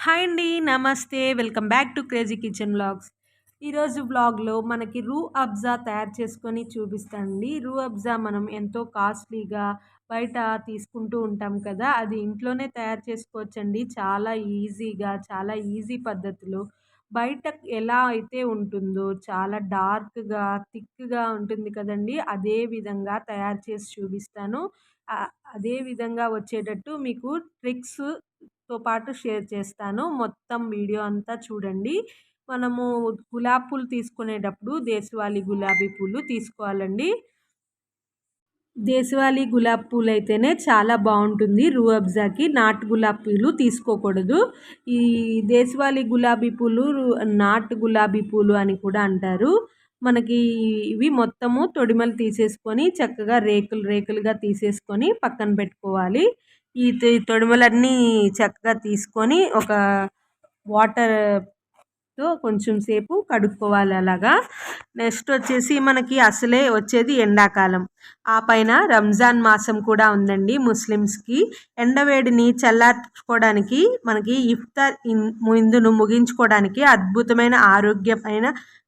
Hi అండి నమస్తే. Welcome back to crazy kitchen blogs ఈరోజు వ్లాగ్లో మనకి రూ అబ్జా తయారు చేసుకొని చూపిస్తానండి. రూ అబ్జా మనం ఎంతో కాస్ట్లీగా బయట తీసుకుంటూ ఉంటాం కదా అది ఇంట్లోనే తయారు చేసుకోవచ్చండి. చాలా ఈజీగా చాలా ఈజీ పద్ధతిలో. బయట ఎలా అయితే ఉంటుందో చాలా డార్క్గా థిక్గా ఉంటుంది కదండి అదే విధంగా తయారు చేసి చూపిస్తాను. అదే విధంగా వచ్చేటట్టు మీకు ట్రిక్స్ తో పాటు షేర్ చేస్తాను. మొత్తం వీడియో అంతా చూడండి. మనము గులాబీ పూలు తీసుకునేటప్పుడు దేశవాళీ గులాబీ పూలు తీసుకోవాలండి. దేశవాళీ గులాబీ పూలు అయితేనే చాలా బాగుంటుంది. రూఅబ్జాకి నాటు గులాబీ పూలు తీసుకోకూడదు. ఈ దేశవాళీ గులాబీ పూలు నాటు గులాబీ పూలు అని కూడా అంటారు. మనకి ఇవి మొత్తము తొడిమలు తీసేసుకొని చక్కగా రేకులు రేకులుగా తీసేసుకొని పక్కన పెట్టుకోవాలి. ఈ తొడిమలన్నీ చక్కగా తీసుకొని ఒక వాటర్తో కొంచెం సేపు కడుక్కోవాలి అలాగా. నెక్స్ట్ వచ్చేసి మనకి అసలే వచ్చేది ఎండాకాలం. ఆ పైన రంజాన్ మాసం కూడా ఉందండి ముస్లిమ్స్కి. ఎండవేడిని చల్లార్చుకోవడానికి మనకి ఇఫ్తార్ ముందును ముగించుకోవడానికి అద్భుతమైన ఆరోగ్యమైన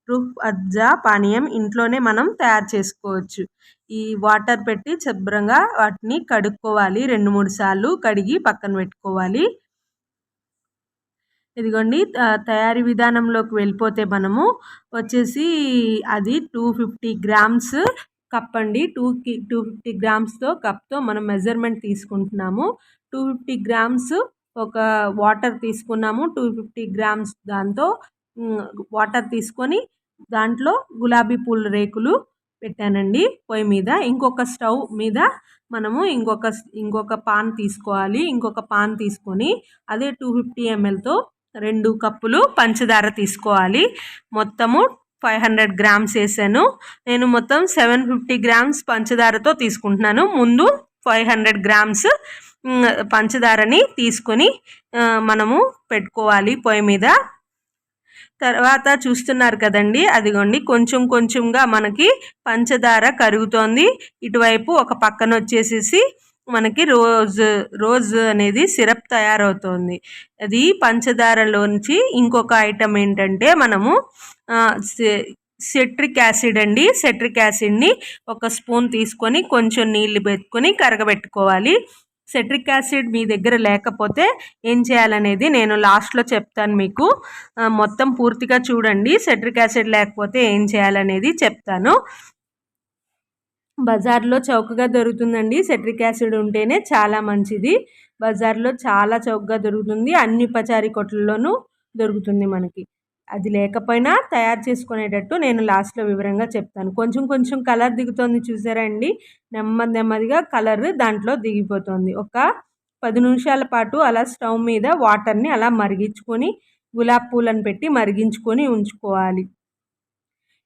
రుహ్ అజ్జా పానీయం ఇంట్లోనే మనం తయారు చేసుకోవచ్చు. ఈ వాటర్ పెట్టి శుభ్రంగా వాటిని కడుక్కోవాలి. రెండు మూడు సార్లు కడిగి పక్కన పెట్టుకోవాలి. ఇదిగోండి తయారీ విధానంలోకి వెళ్ళిపోతే మనము వచ్చేసి అది టూ ఫిఫ్టీ గ్రామ్స్ కప్ అండి. టూ కి టూ ఫిఫ్టీ గ్రామ్స్తో కప్తో మనం మెజర్మెంట్ తీసుకుంటున్నాము. టూ ఫిఫ్టీ గ్రామ్స్ ఒక వాటర్ తీసుకున్నాము. టూ ఫిఫ్టీ గ్రామ్స్ దాంతో వాటర్ తీసుకొని దాంట్లో గులాబీ పూల రేకులు పెట్టానండి. పొయ్యి మీద ఇంకొక స్టవ్ మీద మనము ఇంకొక ఇంకొక పాన్ తీసుకోవాలి. ఇంకొక పాన్ తీసుకొని అదే టూ ఫిఫ్టీ ఎంఎల్తో రెండు కప్పులు పంచదార తీసుకోవాలి. మొత్తము ఫైవ్ హండ్రెడ్ గ్రామ్స్ వేసాను. నేను మొత్తం సెవెన్ ఫిఫ్టీ గ్రామ్స్ పంచదారతో తీసుకుంటున్నాను. ముందు ఫైవ్ హండ్రెడ్ గ్రామ్స్ పంచదారని తీసుకొని మనము పెట్టుకోవాలి పొయ్యి మీద. తర్వాత చూస్తున్నారు కదండి అదిగోండి కొంచెం కొంచెంగా మనకి పంచదార కరుగుతోంది. ఇటువైపు ఒక పక్కన వచ్చేసేసి మనకి రోజ్ రోజ్ అనేది సిరప్ తయారవుతుంది. అది పంచదారలోంచి ఇంకొక ఐటమ్ ఏంటంటే మనము సెట్రిక్ యాసిడ్ అండి. సెట్రిక్ యాసిడ్ని ఒక స్పూన్ తీసుకొని కొంచెం నీళ్ళు పెట్టుకొని కరగబెట్టుకోవాలి. సెట్రిక్ యాసిడ్ మీ దగ్గర లేకపోతే ఏం చేయాలనేది నేను లాస్ట్లో చెప్తాను మీకు. మొత్తం పూర్తిగా చూడండి. సెట్రిక్ యాసిడ్ లేకపోతే ఏం చేయాలనేది చెప్తాను. బజార్లో చౌకగా దొరుకుతుందండి. సెట్రిక్ యాసిడ్ ఉంటేనే చాలా మంచిది. బజార్లో చాలా చౌకగా దొరుకుతుంది. అన్ని పచారీ కొట్లలోనూ దొరుకుతుంది మనకి. అది లేకపోయినా తయారు చేసుకునేటట్టు నేను లాస్ట్లో వివరంగా చెప్తాను. కొంచెం కొంచెం కలర్ దిగుతుంది చూసారా అండి? నెమ్మది నెమ్మదిగా కలర్ దాంట్లో దిగిపోతుంది. ఒక పది నిమిషాల పాటు అలా స్టవ్ మీద వాటర్ని అలా మరిగించుకొని గులాబ్ పూలను పెట్టి మరిగించుకొని ఉంచుకోవాలి.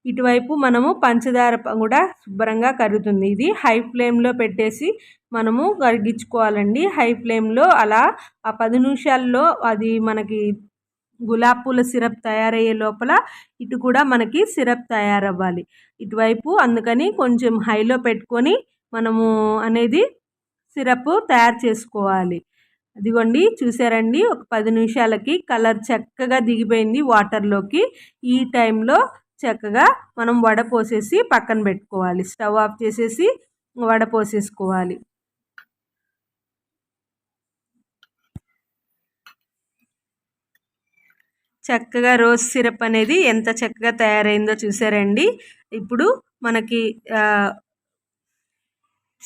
ఇటువైపు మనము పంచదార కూడా శుభ్రంగా కరుగుతుంది. ఇది హై ఫ్లేమ్లో పెట్టేసి మనము కరిగించుకోవాలండి. హై ఫ్లేమ్లో అలా ఆ పది నిమిషాల్లో అది మనకి గులాబ్ పూల సిరప్ తయారయ్యే లోపల ఇటు కూడా మనకి సిరప్ తయారవ్వాలి. ఇటువైపు అందుకని కొంచెం హైలో పెట్టుకొని మనము అనేది సిరప్ తయారు చేసుకోవాలి. అదిగోండి చూసారండి ఒక పది నిమిషాలకి కలర్ చక్కగా దిగిపోయింది వాటర్లోకి. ఈ టైంలో చక్కగా మనం వడ పోసేసి పక్కన పెట్టుకోవాలి. స్టవ్ ఆఫ్ చేసేసి వడ చక్కగా రోజ్ సిరప్ అనేది ఎంత చక్కగా తయారైందో చూసారండి. ఇప్పుడు మనకి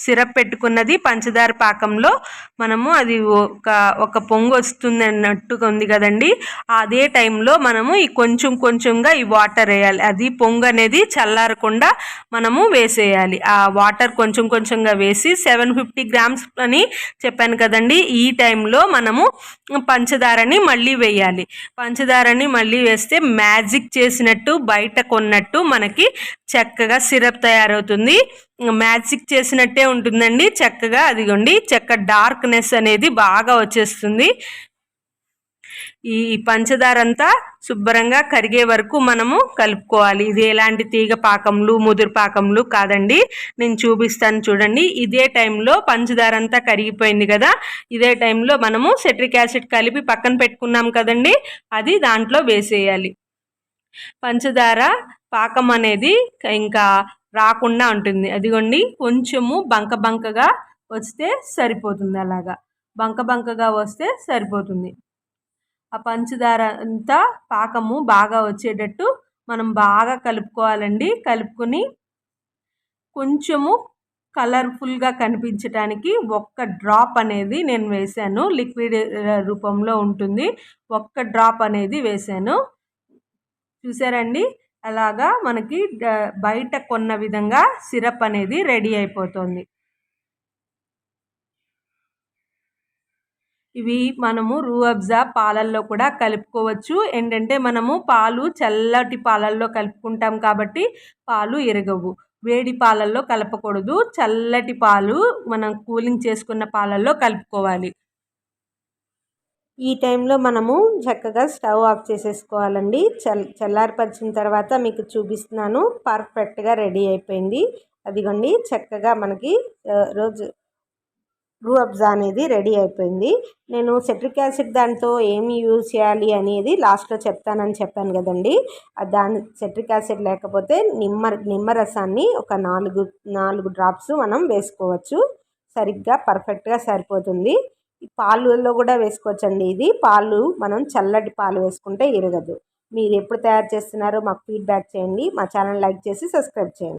సిరప్ పెట్టుకున్నది పంచదార పాకంలో. మనము అది ఒక ఒక పొంగు వస్తుంది అన్నట్టుగా ఉంది కదండి. అదే టైంలో మనము ఈ కొంచెం కొంచెంగా ఈ వాటర్ వేయాలి. అది పొంగు అనేది చల్లారకుండా మనము వేసేయాలి. ఆ వాటర్ కొంచెం కొంచెంగా వేసి సెవెన్ ఫిఫ్టీ గ్రామ్స్ అని చెప్పాను కదండి. ఈ టైంలో మనము పంచదారని మళ్ళీ వేయాలి. పంచదారని మళ్ళీ వేస్తే మ్యాజిక్ చేసినట్టు బయట కొన్నట్టు మనకి చక్కగా సిరప్ తయారవుతుంది. మ్యాజిక్ చేసినట్టే ఉంటుందండి. చక్కగా అదిగోండి చక్క డార్క్నెస్ అనేది బాగా వచ్చేస్తుంది. ఈ పంచదార అంతా శుభ్రంగా కరిగే వరకు మనము కలుపుకోవాలి. ఇది ఎలాంటి తీగ పాకంలు ముదురు పాకంలు కాదండి. నేను చూపిస్తాను చూడండి. ఇదే టైంలో పంచదార అంతా కరిగిపోయింది కదా ఇదే టైంలో మనము సెట్రిక్ యాసిడ్ కలిపి పక్కన పెట్టుకున్నాం కదండి అది దాంట్లో వేసేయాలి. పంచదార పాకం అనేది ఇంకా రాకుండా ఉంటుంది అదిగోండి కొంచెము బంక బంకగా వస్తే సరిపోతుంది అలాగా. బంక బంకగా వస్తే సరిపోతుంది. ఆ పంచదార అంతా పాకము బాగా వచ్చేటట్టు మనం బాగా కలుపుకోవాలండి. కలుపుకొని కొంచెము కలర్ఫుల్గా కనిపించడానికి ఒక్క డ్రాప్ అనేది నేను వేశాను. లిక్విడ్ రూపంలో ఉంటుంది. ఒక్క డ్రాప్ అనేది వేశాను. చూసారండి? అలాగా మనకి బయట కొన్న విధంగా సిరప్ అనేది రెడీ అయిపోతుంది. ఇవి మనము రూఅబ్జా పాలల్లో కూడా కలుపుకోవచ్చు. ఏంటంటే మనము పాలు చల్లటి పాలల్లో కలుపుకుంటాం కాబట్టి పాలు ఎరగవు. వేడి పాలల్లో కలపకూడదు. చల్లటి పాలు మనం కూలింగ్ చేసుకున్న పాలల్లో కలుపుకోవాలి. ఈ టైంలో మనము చక్కగా స్టవ్ ఆఫ్ చేసేసుకోవాలండి. చల్ చల్లారిపరిచిన తర్వాత మీకు చూపిస్తున్నాను. పర్ఫెక్ట్గా రెడీ అయిపోయింది. అదిగోండి చక్కగా మనకి రోజు రూ అబ్జా అనేది రెడీ అయిపోయింది. నేను సెట్రిక్ యాసిడ్ దాంతో ఏమి యూజ్ చేయాలి అనేది లాస్ట్లో చెప్తానని చెప్పాను కదండి. దాని సెట్రిక్ యాసిడ్ లేకపోతే నిమ్మ నిమ్మరసాన్ని ఒక నాలుగు నాలుగు డ్రాప్స్ మనం వేసుకోవచ్చు. సరిగ్గా పర్ఫెక్ట్గా సరిపోతుంది. పాలలో కూడా వేసుకోవచ్చండి ఇది. పాలు మనం చల్లటి పాలు వేసుకుంటే ఇరగదు మీరు ఎప్పుడు తయారు చేస్తున్నారో మాకు ఫీడ్బ్యాక్ చేయండి. మా ఛానల్ లైక్ చేసి సబ్స్క్రైబ్ చేయండి.